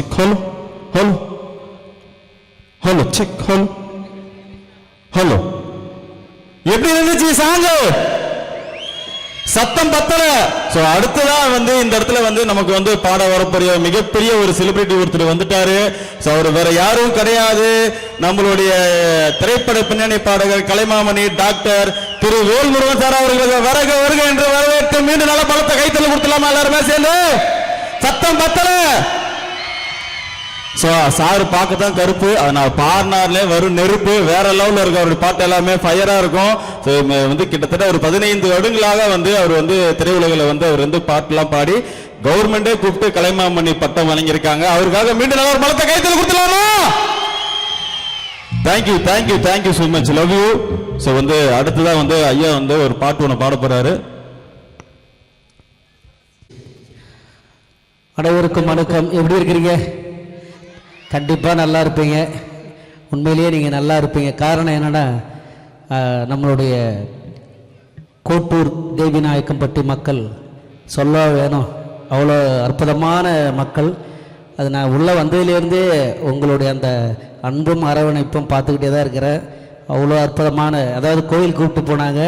Check hello hello hello check hello hello எப்படி இருந்துச்சு song? சத்தம் பத்தல. சோ அடுத்ததா வந்து இந்த இடத்துல வந்து நமக்கு வந்து பாட வரப்போறிய மிகப்பெரிய ஒரு செலிபிரிட்டி ஒருத்தர் வந்துட்டாரு. சோ அவர் வேற யாரும் கிடையாது. நம்மளுடைய திரைப்பட பின்னணி பாடகர் கலைமாமணி டாக்டர் திரு வேல்முருகன் சார் அவர்களுக்கு வரக வருக என்று வரவேற்று மீண்டும் நல்ல பலத்தை கைத்தல கொடுத்துலாமா எல்லாருமே சேர்ந்து? சத்தம் பத்தல. ஸோ சார் பார்க்க தான் கருப்பு. அதை நான் பாடினார்லே வரும் நெருப்பு. வேற லெவலில் இருக்கும் அவருடைய பாட்டு எல்லாமே ஃபயராக இருக்கும். ஸோ வந்து கிட்டத்தட்ட ஒரு பதினைந்து வருடங்களாக வந்து அவர் வந்து திரையுலகில் வந்து அவர் வந்து பாட்டுலாம் பாடி கவர்மெண்டே கூப்பிட்டு கலைமாமணி பட்டம் வழங்கியிருக்காங்க. அவருக்காக மீண்டும் நல்ல ஒரு பலத்தை கைத்தில் கொடுத்துலாமா thank you thank you thank you so much love you so வந்து அடுத்ததான் வந்து ஐயா வந்து ஒரு பாட்டு ஒன்று பாட போறாரு. அனைவருக்கும் வணக்கம். எப்படி இருக்கிறீங்க? கண்டிப்பாக நல்லா இருப்பீங்க. உண்மையிலேயே நீங்கள் நல்லா இருப்பீங்க. காரணம் என்னென்னா நம்மளுடைய கோட்டூர் தேவிநாயக்கம்பட்டி மக்கள் சொல்ல வேணும்? அவ்வளோ அற்புதமான மக்கள். அது நான் உள்ளே வந்ததுலேருந்தே உங்களுடைய அந்த அன்பும் அரவணைப்பும் பார்த்துக்கிட்டே தான் இருக்கிறேன். அவ்வளோ அற்புதமான அதாவது கோயில் கூப்பிட்டு போனாங்க.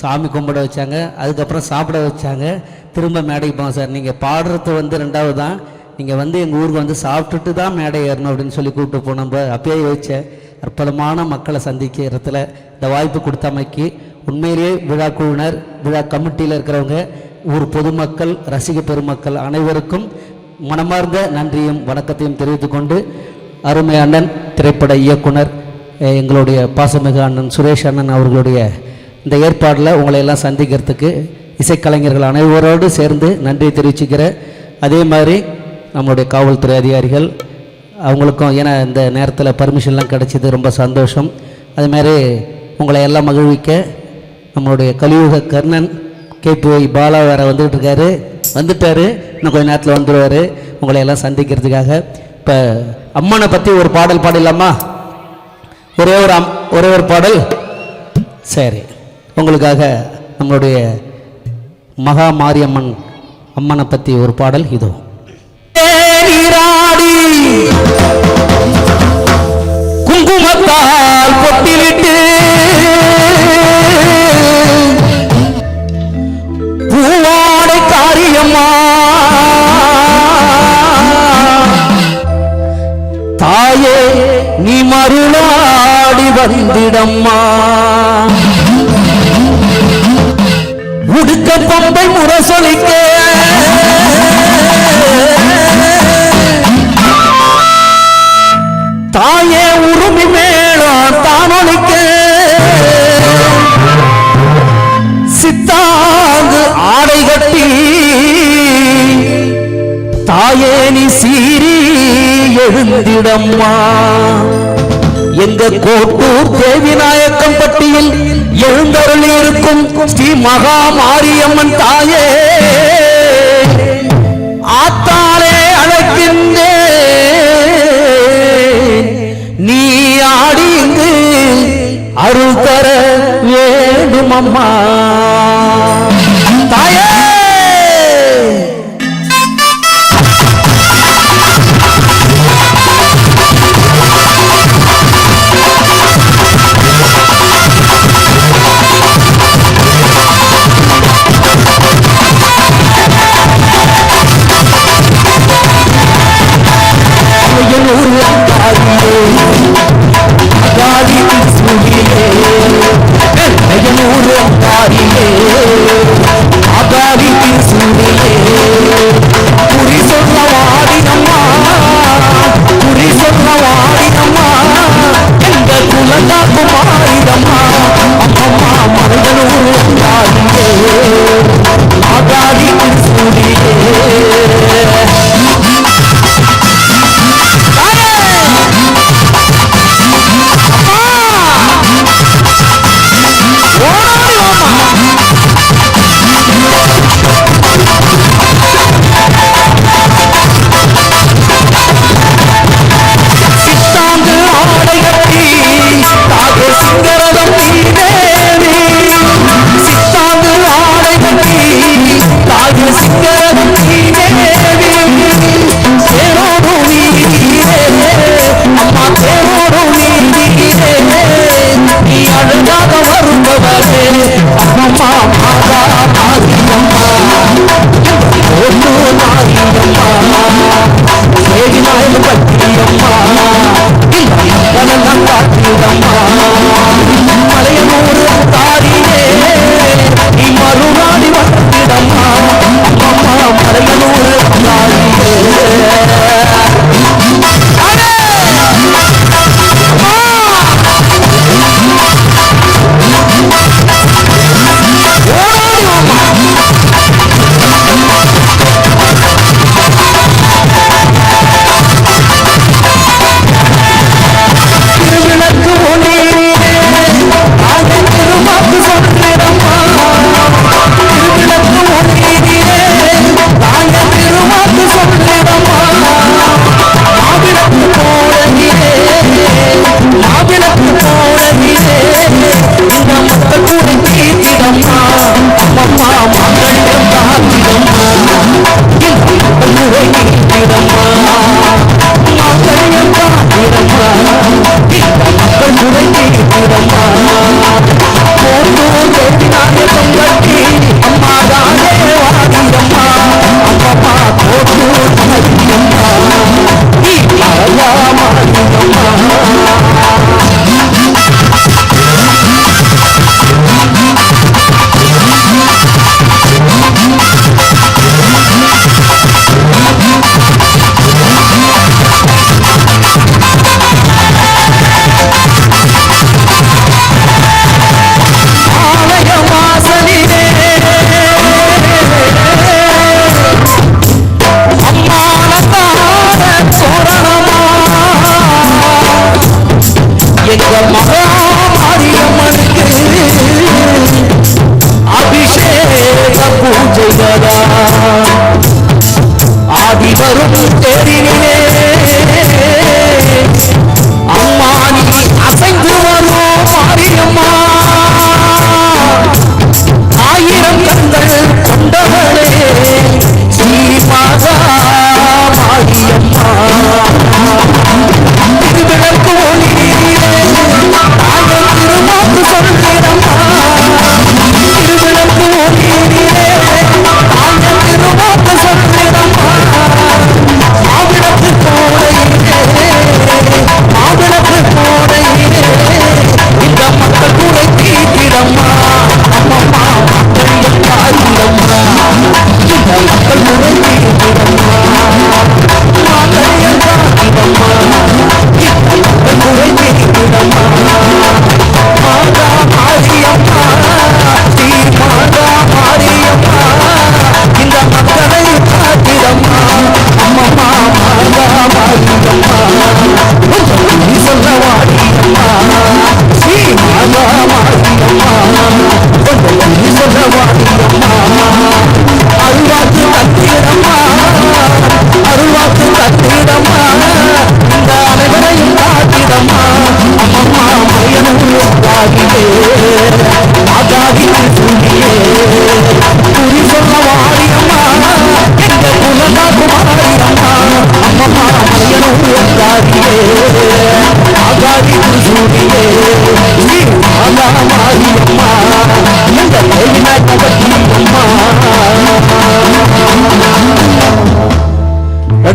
சாமி கும்பிட வச்சாங்க. அதுக்கப்புறம் சாப்பிட வச்சாங்க. திரும்ப மேடைக்கு போவோம் சார். நீங்கள் பாடுறது வந்து ரெண்டாவது தான் நீங்கள் வந்து எங்கள் ஊருக்கு வந்து சாப்பிட்டுட்டு தான் மேடை ஏறணும் அப்படின்னு சொல்லி கூப்பிட்டு போனோம் அப்பயே யோசித்தேன் அற்புதமான மக்களை சந்திக்கிறதுல இந்த வாய்ப்பு கொடுத்தமைக்கு உண்மையிலேயே விழா குழுவினர் விழா கமிட்டியில் இருக்கிறவங்க ஊர் பொதுமக்கள் ரசிக பெருமக்கள் அனைவருக்கும் மனமார்ந்த நன்றியும் வணக்கத்தையும் தெரிவித்துக்கொண்டு அருமை அண்ணன் திரைப்பட இயக்குனர் எங்களுடைய பாசமிகு அண்ணன் சுரேஷ் அண்ணன் அவர்களுடைய இந்த ஏற்பாடில் உங்களை எல்லாம் சந்திக்கிறதுக்கு இசைக்கலைஞர்கள் அனைவரோடு சேர்ந்து நன்றி தெரிவிச்சுக்கிறேன். அதே மாதிரி நம்மளுடைய காவல்துறை அதிகாரிகள் அவங்களுக்கும் ஏன்னா இந்த நேரத்தில் பர்மிஷன்லாம் கிடச்சிது ரொம்ப சந்தோஷம். அதுமாரி உங்களை எல்லாம் மகிழ்விக்க நம்மளுடைய கலியுக கர்ணன் கேபிஒய் பாலா வேற வந்துகிட்டு இருக்காரு. வந்துட்டாரு. இன்னும் கொஞ்ச நேரத்தில் வந்துடுவார் உங்களை எல்லாம் சந்திக்கிறதுக்காக. இப்போ அம்மனை பற்றி ஒரு பாடல் பாடலாமா ஒரே ஒரு அம் ஒரே ஒரு பாடல். சரி. உங்களுக்காக நம்மளுடைய மகா மாரியம்மன் அம்மனை பற்றி ஒரு பாடல் இதுவும் நீராடி குங்குமத்தால் பொட்டிலிட்டு பூவாடை காரியம்மா தாயே நீ மருளாடி வந்திடம்மா. உடுக்க பம்பை முரசொலிக்க மகா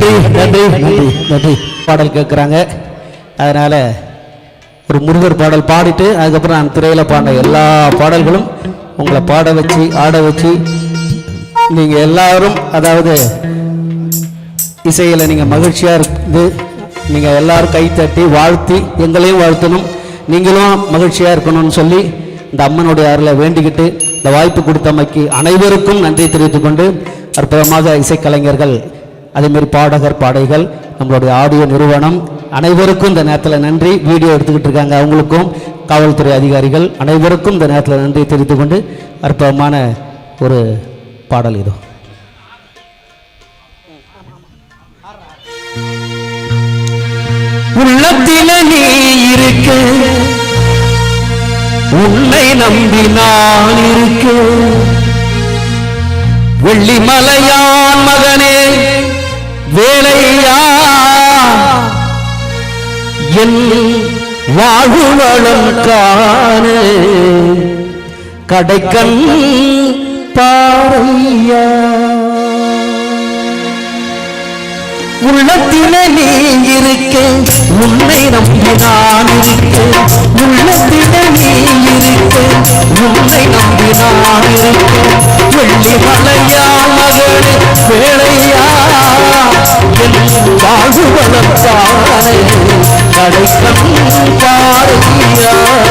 நன்றி நன்றி நன்றி பாடல் கேட்குறாங்க அதனால் ஒரு முருகர் பாடல் பாடிட்டு அதுக்கப்புறம் நான் திரையில் பாடின எல்லா பாடல்களும் உங்களை பாட வச்சு ஆட வச்சு நீங்கள் எல்லாரும் அதாவது இசையில் நீங்கள் மகிழ்ச்சியாக இருந்து நீங்கள் எல்லாரும் கை தட்டி வாழ்த்தி எங்களையும் வாழ்த்தணும் நீங்களும் மகிழ்ச்சியாக இருக்கணும்னு சொல்லி இந்த அம்மனுடைய அருளை வேண்டிக்கிட்டு இந்த வாய்ப்பு கொடுத்தமைக்கு அனைவருக்கும் நன்றி தெரிவித்துக்கொண்டு அற்புதமாக இசைக்கலைஞர்கள் அதேமாரி பாடகர் பாடைகள் நம்மளுடைய ஆடியோ நிறுவனம் அனைவருக்கும் இந்த நேரத்தில் நன்றி. வீடியோ எடுத்துக்கிட்டு இருக்காங்க அவங்களுக்கும். காவல்துறை அதிகாரிகள் அனைவருக்கும் இந்த நேரத்தில் நன்றி தெரிவித்துக் கொண்டு அற்புதமான ஒரு பாடல் இது. உள்ளத்தில நீ இருக்க. உன்னை நம்பி நான் இருக்க. வெள்ளிமலையான் மகனே வேலையா? என் வாழ்வளம் காண. கடைக்கண் பாறையா? உள்ளத்திலே நீ இருக்க உன்னை நம்பி நான் இருக்க உள்ளத்திலே நீ இருக்க உன்னை நம்பி நான் இருக்க வெள்ளி மலையா மகளே வேளையா என் வாழ்வளம் பாறை கடைக்கண் பாறையா பள்ளம்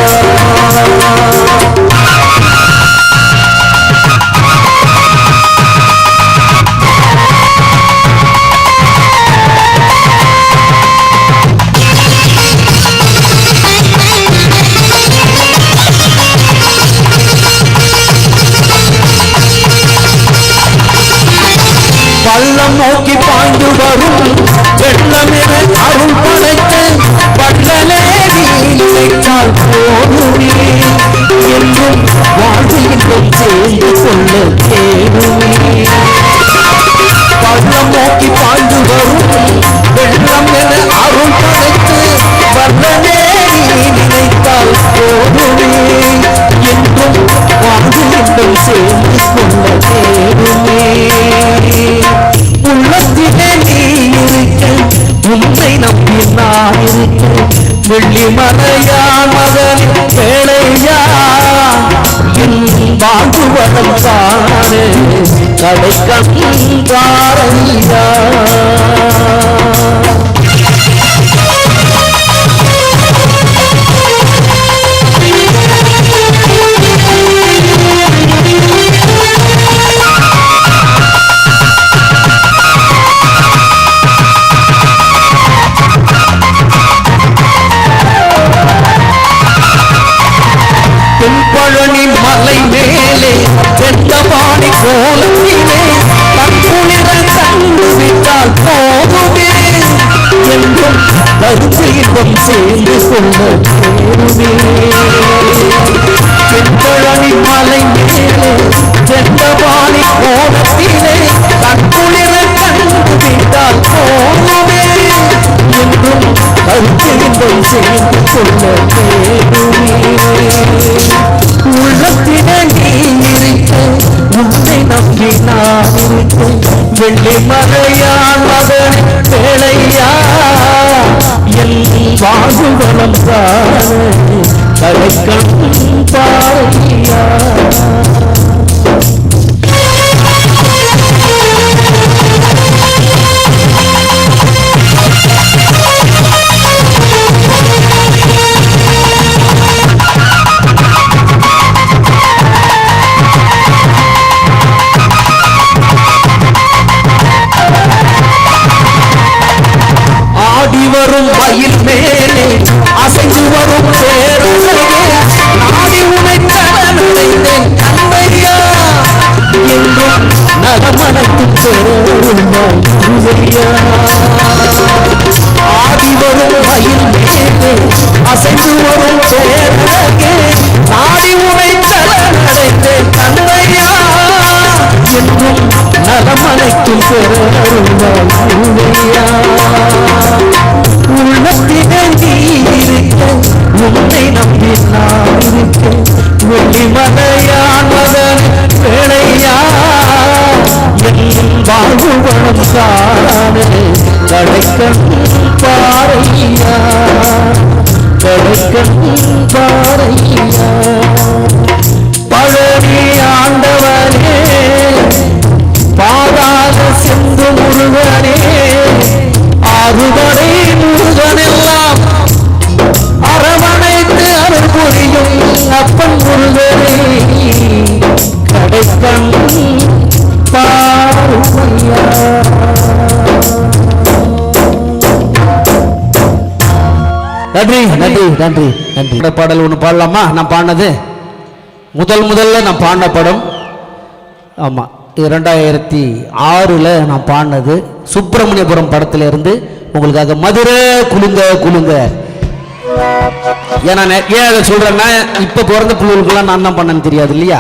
கடை கண் வெள்ளி மகன் வேலையா? என் வாழ்வு வளம் நன்றி நன்றி. இந்த பாடல் ஒன்று பாடலாமா? நான் பாடினது. முதல் முதல்ல நான் பாடின படம். ஆமாம் இரண்டாயிரத்தி ஆறில் நான் பாடினது. சுப்பிரமணியபுரம் படத்துலேருந்து. உங்களுக்காக மதுரை குலுங்க குலுங்க. ஏன்னா ஏன் அதை சொல்கிறேன்னா இப்போ பிறந்த பிள்ளைகளுக்கெல்லாம் நான் தான் பண்ணேன்னு தெரியாது இல்லையா?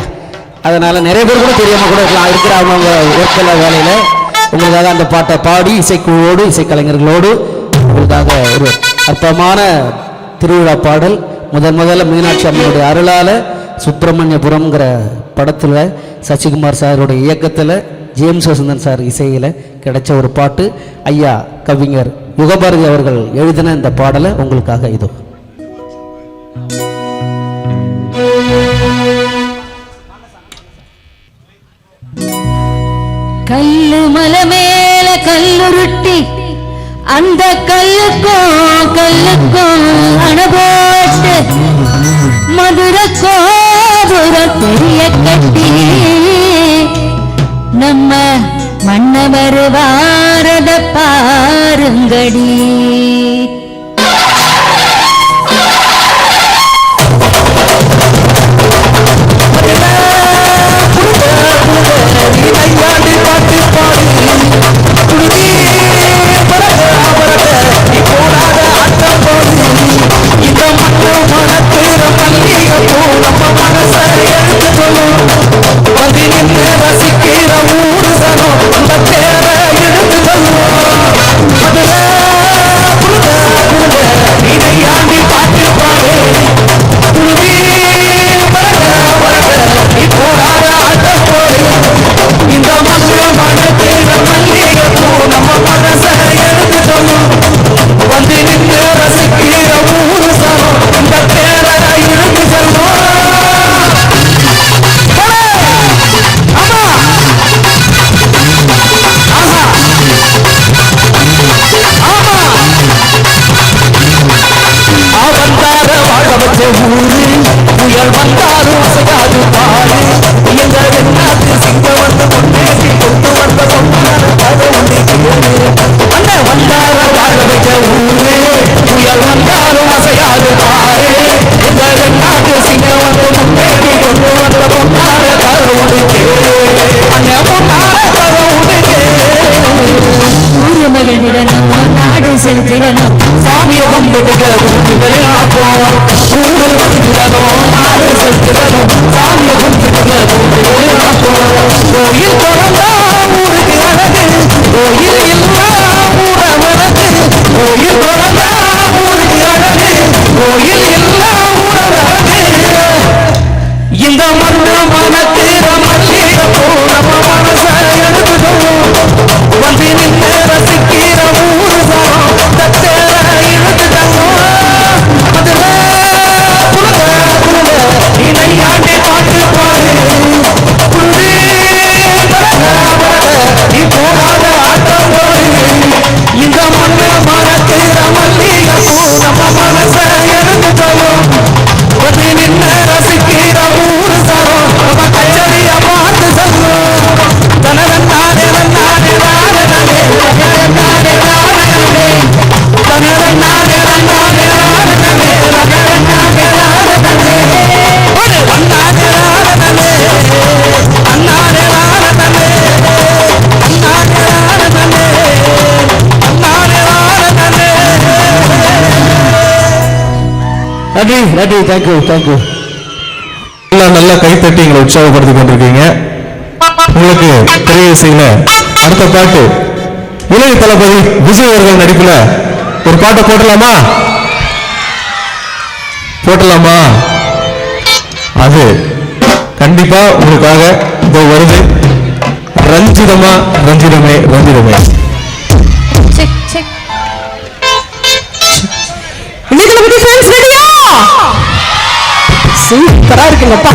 அதனால் நிறைய பேர் கூட தெரியாமல் கூட இருக்கலாம். இருக்கிற அவங்க ஒர்க்கில் வேலையில். உங்களுக்காக அந்த பாட்டை பாடி இசைக்குழுவோடு இசைக்கலைஞர்களோடு உங்களுக்காக ஒரு அற்பமான திருவிழா பாடல் முதல் முதல்ல மீனாட்சி அம்மனுடைய அருளால் சுப்பிரமணியபுரம்ங்கிற படத்தில் சசிகுமார் சாருடைய இயக்கத்தில் ஜேம்ஸ் வசந்தன் சார் இசையில் கிடைச்ச ஒரு பாட்டு. ஐயா கவிஞர் யுகபாரதி அவர்கள் எழுதின இந்த பாடலை உங்களுக்காக இதோ. கல்லு மலை மேல கல்லுருட்டி அந்த கல்லுக்கும் கல்லுக்கும் அனுபவத்து மதுரை கோபுரம் பெரிய கட்டி நம்ம மன்னவர் வாரத பாருங்கடி. நன்றி நன்றி தேங்க்யூ தேங்க்யூ எல்லாம் நல்லா கைத்தட்டி எங்களை உற்சாகப்படுத்தி கொண்டிருக்கீங்க. உங்களுக்கு திரை இசையில அடுத்த பாட்டு இளைய தளபதி விஜய் அவர்கள் நடிப்புல ஒரு பாட்டை போட்டலாமா? போட்டலாமா? அது கண்டிப்பா உங்களுக்காக இதோ வருது. ரஞ்சிதமா ரஞ்சிதமே. ரஞ்சிதமே சூப்பரா இருக்குங்கப்பா.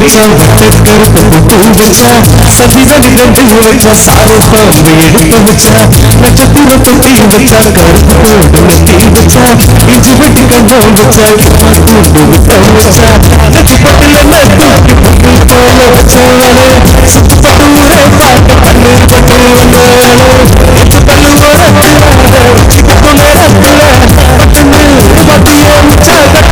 கட்டி வச்சா கருப்பு பூ வச்சா சதிதடி ரெண்டு வச்சா சாரு பாம்பு எடுத்து வச்சா நட்சத்திர தொட்டி வச்சா கருப்பு போட்டு நெத்தி வச்சா இஞ்சி வெட்டி கண்ணம் வச்சா கூண்டு விட்ட வச்சா நெத்தி பட்டுல தூக்கி புட்டு போல வச்சவளே சுத்து பட்டு ஊரே பார்க்க பண்ணு பட்டு வந்தவளே எட்டு பல்லு ஓரத்துல சிக்கப்பு நேரத்துல பட்டுன்னு மத்திய முச்சா கட்டாந்த தவளே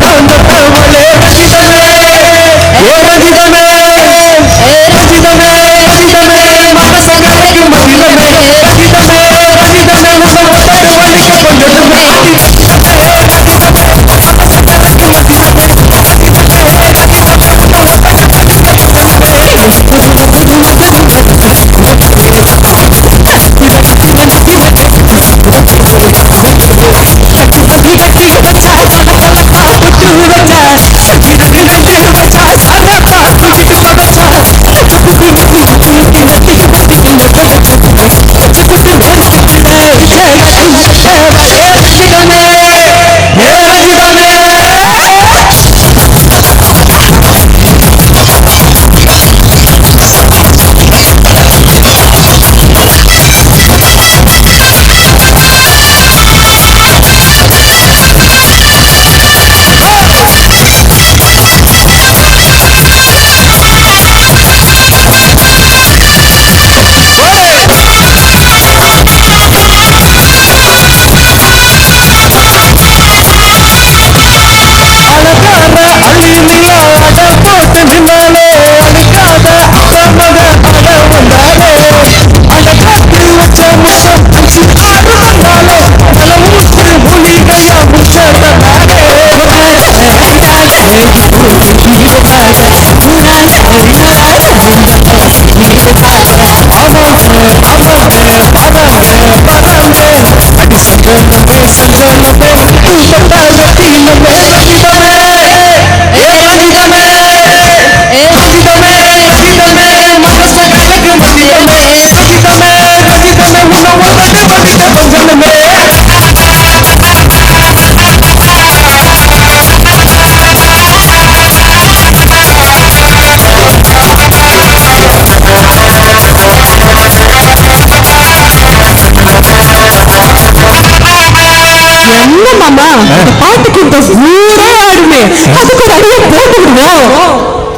அதுக்கு ஒரு அடியை போட்டு விடுவோம்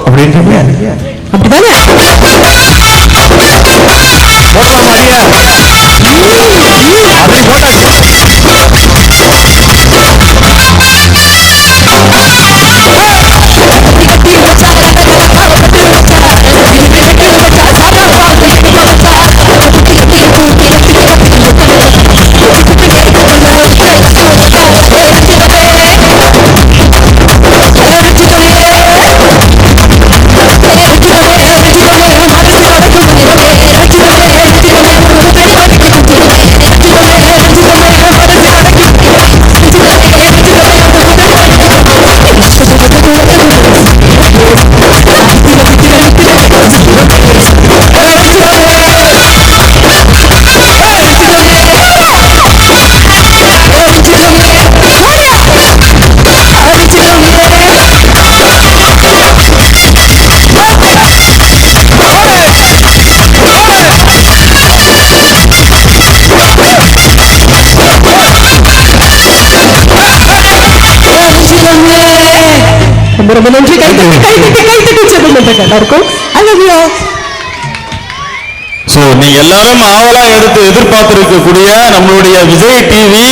அப்படின்றீங்க? அப்படிதானே? நன்றி கை தட்டி கை சொல்லுங்க எல்லாருக்கும். ஐ லவ் யூ நீங்க எல்லாரும் ஆவலா எடுத்து எதிர்பார்த்திருக்கக்கூடிய நம்மளுடைய விஜய் டிவி